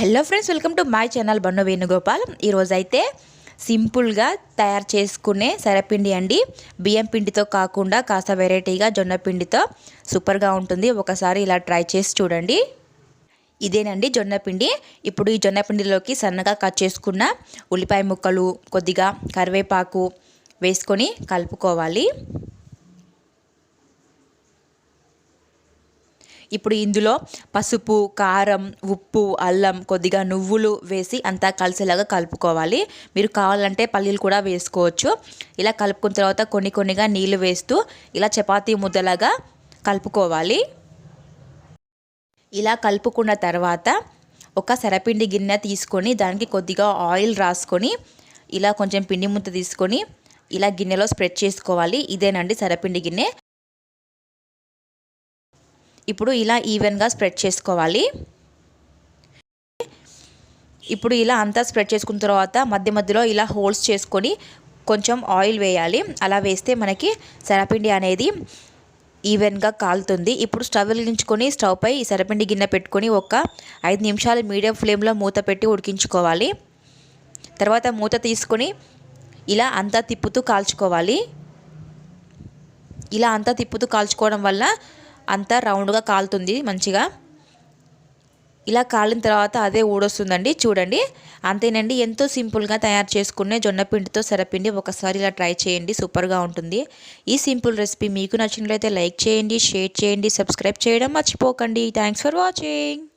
Hello friends welcome to my channel Bannu Venugopal. ఈరోజు అయితే సింపుల్గా తయారు చేసుకునే సరపిండి అండి. బియ్యం పిండితో కాకుండా కాస్త వెరైటీగా జొన్న పిండితో సూపర్గా ఉంటుంది. ఒకసారి ఇలా ట్రై చేసి చూడండి. ఇదేనండి జొన్న పిండి. ఇప్పుడు ఈ జొన్న పిండిలోకి సన్నగా కట్ చేసుకున్న ఉల్లిపాయ ముక్కలు కొద్దిగా కరివేపాకు వేసుకొని కలుపుకోవాలి. ఇప్పుడు ఇందులో పసుపు కారం ఉప్పు అల్లం కొద్దిగా నువ్వులు వేసి అంతా కలిసేలాగా కలుపుకోవాలి. మీరు కావాలంటే పల్లీలు కూడా వేసుకోవచ్చు. ఇలా కలుపుకున్న తర్వాత కొన్ని కొన్నిగా నీళ్ళు వేస్తూ ఇలా చపాతీ ముద్దలాగా కలుపుకోవాలి. ఇలా కలుపుకున్న తర్వాత ఒక సరపిండి గిన్నె తీసుకొని దానికి కొద్దిగా ఆయిల్ రాసుకొని ఇలా కొంచెం పిండి ముద్ద తీసుకొని ఇలా గిన్నెలో స్ప్రెడ్ చేసుకోవాలి. ఇదేనండి సరపిండి గిన్నె. ఇప్పుడు ఇలా ఈవెన్గా స్ప్రెడ్ చేసుకోవాలి. ఇప్పుడు ఇలా అంతా స్ప్రెడ్ చేసుకున్న తర్వాత మధ్య మధ్యలో ఇలా హోల్స్ చేసుకొని కొంచెం ఆయిల్ వేయాలి. అలా వేస్తే మనకి సరపిండి అనేది ఈవెన్గా కాలుతుంది. ఇప్పుడు స్టవ్ వెలిగించుకొని స్టవ్ పై ఈ సరపిండి గిన్నె పెట్టుకొని ఒక ఐదు నిమిషాలు మీడియం ఫ్లేమ్లో మూత పెట్టి ఉడికించుకోవాలి. తర్వాత మూత తీసుకొని ఇలా అంతా తిప్పుతూ కాల్చుకోవాలి. ఇలా అంతా తిప్పుతూ కాల్చుకోవడం వల్ల అంతా రౌండ్గా కాలుతుంది మంచిగా. ఇలా కాలిన తర్వాత అదే ఊడొస్తుందండి. చూడండి. అంతేనండి. ఎంతో సింపుల్గా తయారు చేసుకునే జొన్న పిండితో సరపిండి ఒకసారి ఇలా ట్రై చేయండి. సూపర్గా ఉంటుంది. ఈ సింపుల్ రెసిపీ మీకు నచ్చినట్లయితే లైక్ చేయండి షేర్ చేయండి సబ్స్క్రైబ్ చేయడం మర్చిపోకండి. Thanks for watching.